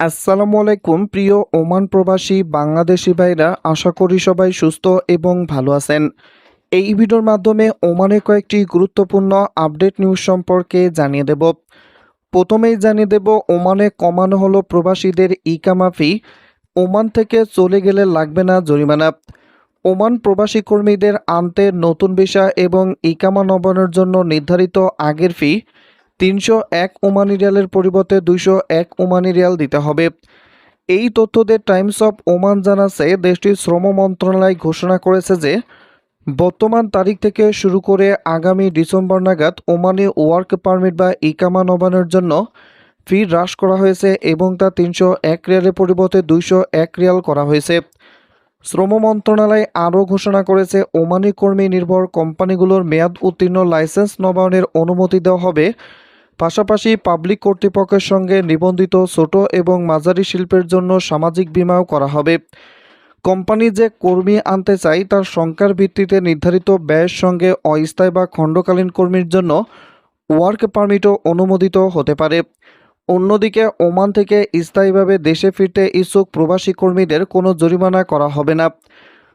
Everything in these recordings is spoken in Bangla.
আসসালামু আলাইকুম, প্রিয় ওমান প্রবাসী বাংলাদেশি ভাইরা, আশা করি সবাই সুস্থ এবং ভালো আছেন। এই ভিডিওর মাধ্যমে ওমানে কয়েকটি গুরুত্বপূর্ণ আপডেট নিউজ সম্পর্কে জানিয়ে দেব। প্রথমেই জানিয়ে দেব, ওমানে কমানো হলো প্রবাসীদের ইকামা ফি ওমান থেকে চলে গেলে লাগবে না জরিমানা। ওমান প্রবাসী কর্মীদের আনতে নতুন ভিসা এবং ইকামা নবায়নের জন্য নির্ধারিত আগের ফি। তিনশো এক ওমানি রিয়ালের পরিবর্তে দুইশো এক ওমানি রিয়াল দিতে হবে। এই তথ্যদের টাইমস অফ ওমান জানাচ্ছে দেশটির শ্রম মন্ত্রণালয় ঘোষণা করেছে যে, বর্তমান তারিখ থেকে শুরু করে আগামী ডিসেম্বর নাগাদ ওমানে ওয়ার্ক পারমিট বা ইকামা নবায়নের জন্য ফি হ্রাস করা হয়েছে এবং তা তিনশো এক রিয়ালের পরিবর্তে দুইশো এক রিয়াল করা হয়েছে। শ্রম মন্ত্রণালয় আরও ঘোষণা করেছে, ওমানি কর্মী নির্ভর কোম্পানিগুলোর মেয়াদ উত্তীর্ণ লাইসেন্স নবায়নের অনুমতি দেওয়া হবে পাশাপাশি পাবলিক কর্তৃপক্ষের সঙ্গে নিবন্ধিত ছোট এবং মাঝারি শিল্পের জন্য সামাজিক বিমাও করা হবে। কোম্পানি যে কর্মী আনতে চায়, তার সংখ্যার ভিত্তিতে নির্ধারিত ব্যয়ের সঙ্গে অস্থায়ী বা খণ্ডকালীন কর্মীর জন্য ওয়ার্ক পারমিটও অনুমোদিত হতে পারে। অন্যদিকে, ওমান থেকে স্থায়ীভাবে দেশে ফিরতে ইচ্ছুক প্রবাসী কর্মীদের কোনো জরিমানা করা হবে না।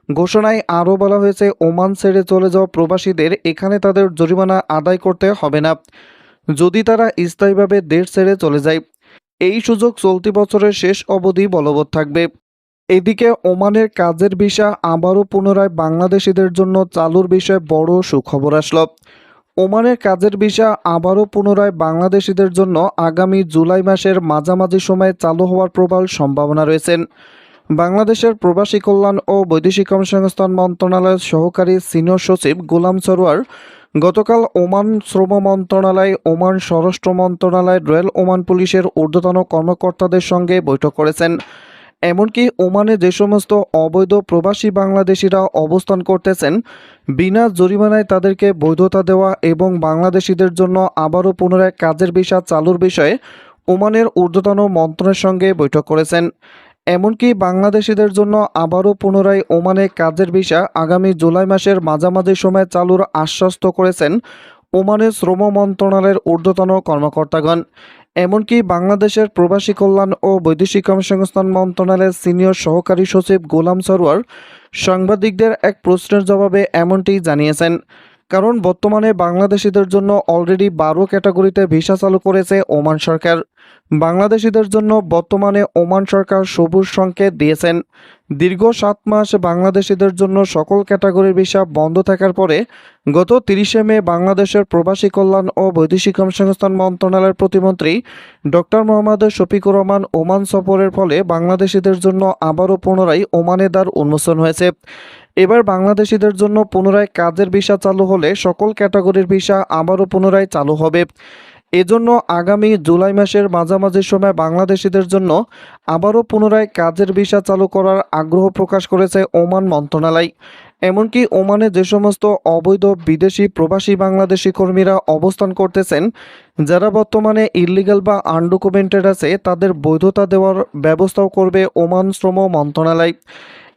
ঘোষণায় আরও বলা হয়েছে, ওমান ছেড়ে চলে যাওয়া প্রবাসীদের এখানে তাদের জরিমানা আদায় করতে হবে না। যদি তারা স্থায়ীভাবে দেশ ছেড়ে চলে যায়, এই সুযোগ চলতি বছরের শেষ অবধি বলবৎ থাকবে। এদিকে ওমানের কাজের ভিসা আবারও পুনরায় বাংলাদেশিদের জন্য চালুর বিষয়ে বড় সুখবর আসলো। ওমানের কাজের ভিসা আবারও পুনরায় বাংলাদেশিদের জন্য আগামী জুলাই মাসের মাঝামাঝি সময়ে চালু হওয়ার প্রবল সম্ভাবনা রয়েছেন বাংলাদেশের প্রবাসী কল্যাণ ও বৈদেশিক কর্মসংস্থান মন্ত্রণালয়ের সহকারী সিনিয়র সচিব গোলাম সরোয়ার গতকাল ওমান শ্রম মন্ত্রণালয়, ওমান স্বরাষ্ট্র মন্ত্রণালয় রয়্যাল ওমান পুলিশের ঊর্ধ্বতন কর্মকর্তাদের সঙ্গে বৈঠক করেছেন। এমনকি ওমানে যে সমস্ত অবৈধ প্রবাসী বাংলাদেশিরা অবস্থান করতেছেন, বিনা জরিমানায় তাদেরকে বৈধতা দেওয়া এবং বাংলাদেশিদের জন্য আবারও পুনরায় কাজের ভিসা চালুর বিষয়ে ওমানের ঊর্ধ্বতন মন্ত্রণের সঙ্গে বৈঠক করেছেন। এমনকি বাংলাদেশিদের জন্য আবারও পুনরায় ওমানে কাজের ভিসা আগামী জুলাই মাসের মাঝামাঝি সময়ে চালুর আশ্বাস্ত করেছেন ওমানের শ্রম মন্ত্রণালয়ের ঊর্ধ্বতন কর্মকর্তাগণ। এমনকি বাংলাদেশের প্রবাসী কল্যাণ ও বৈদেশিক কর্মসংস্থান মন্ত্রণালয়ের সিনিয়র সহকারী সচিব গোলাম সরোয়ার সাংবাদিকদের এক প্রশ্নের জবাবে এমনটি জানিয়েছেন। কারণ বর্তমানে বাংলাদেশিদের জন্য অলরেডি বারো ক্যাটাগরিতে ভিসা চালু করেছে ওমান সরকার। বাংলাদেশিদের জন্য বর্তমানে ওমান সরকার সবুজ সংকেত দিয়েছেন। দীর্ঘ সাত মাস বাংলাদেশিদের জন্য সকল ক্যাটাগরির ভিসা বন্ধ থাকার পরে গত তিরিশে মে বাংলাদেশের প্রবাসী কল্যাণ ও বৈদেশিক কর্মসংস্থান মন্ত্রণালয়ের প্রতিমন্ত্রী ডক্টর মোহাম্মদ শফিকুর রহমান ওমান সফরের ফলে বাংলাদেশিদের জন্য আবারও পুনরায় ওমানে দ্বার উন্মোচন হয়েছে। এবার বাংলাদেশিদের জন্য পুনরায় কাজের ভিসা চালু হলে সকল ক্যাটাগরির ভিসা আবারও পুনরায় চালু হবে। এজন্য আগামী জুলাই মাসের মাঝামাঝি সময় বাংলাদেশিদের জন্য আবারও পুনরায় কাজের ভিসা চালু করার আগ্রহ প্রকাশ করেছে ওমান মন্ত্রণালয়। এমনকি ওমানে যে সমস্ত অবৈধ বিদেশি প্রবাসী বাংলাদেশি কর্মীরা অবস্থান করতেছেন, যারা বর্তমানে ইলিগাল বা আনডকুমেন্টেড আছে, তাদের বৈধতা দেওয়ার ব্যবস্থাও করবে ওমান শ্রম মন্ত্রণালয়।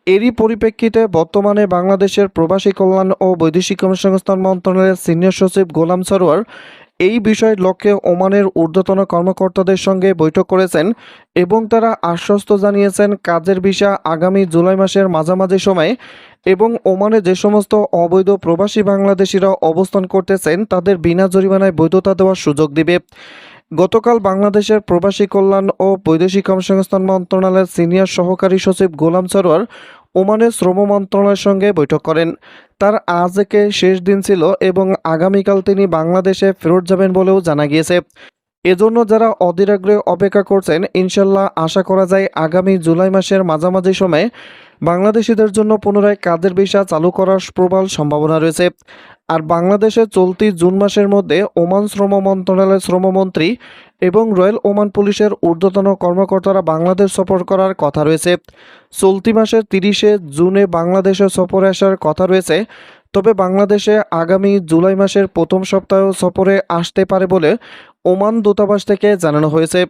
এরই পরিপ্রেক্ষিতে বর্তমানে বাংলাদেশের প্রবাসী কল্যাণ ও বৈদেশিক কর্মসংস্থান মন্ত্রণালয়ের সিনিয়র সচিব গোলাম সরোয়ার এই বিষয়ের লক্ষ্যে ওমানের ঊর্ধ্বতন কর্মকর্তাদের সঙ্গে বৈঠক করেছেন এবং তারা আশ্বস্ত জানিয়েছেন কাজের ভিসা আগামী জুলাই মাসের মাঝামাঝি সময়ে এবং ওমানে যে সমস্ত অবৈধ প্রবাসী বাংলাদেশিরা অবস্থান করতেছেন তাদের বিনা জরিমানায় বৈধতা দেওয়ার সুযোগ দিবে। গতকাল বাংলাদেশের প্রবাসী কল্যাণ ও বৈদেশিক কর্মসংস্থান মন্ত্রণালয়ের সিনিয়র সহকারী সচিব গোলাম সরোয়ার ওমানের শ্রম মন্ত্রণালয়ের সঙ্গে বৈঠক করেন। তার আজকে শেষ দিন ছিল এবং আগামীকাল তিনি বাংলাদেশে ফেরত যাবেন বলেও জানা গিয়েছে। এজন্য যারা অধীর আগ্রহে অপেক্ষা করছেন, ইনশাল্লাহ আশা করা যায় আগামী জুলাই মাসের মাঝামাঝি সময়ে বাংলাদেশিদের জন্য পুনরায় কাজের ভিসা চালু করার প্রবল সম্ভাবনা রয়েছে। আর বাংলাদেশে চলতি জুন মাসের মধ্যে ওমান শ্রম মন্ত্রণালয়ের শ্রমমন্ত্রী এবং রয়্যাল ওমান পুলিশের ঊর্ধ্বতন কর্মকর্তারা বাংলাদেশ সফর করার কথা রয়েছে। চলতি মাসের তিরিশে জুনে বাংলাদেশে সফরে আসার কথা রয়েছে। তবে বাংলাদেশে আগামী জুলাই মাসের প্রথম সপ্তাহ সফরে আসতে পারে বলে ওমান দূতাবাস থেকে জানানো হয়েছে।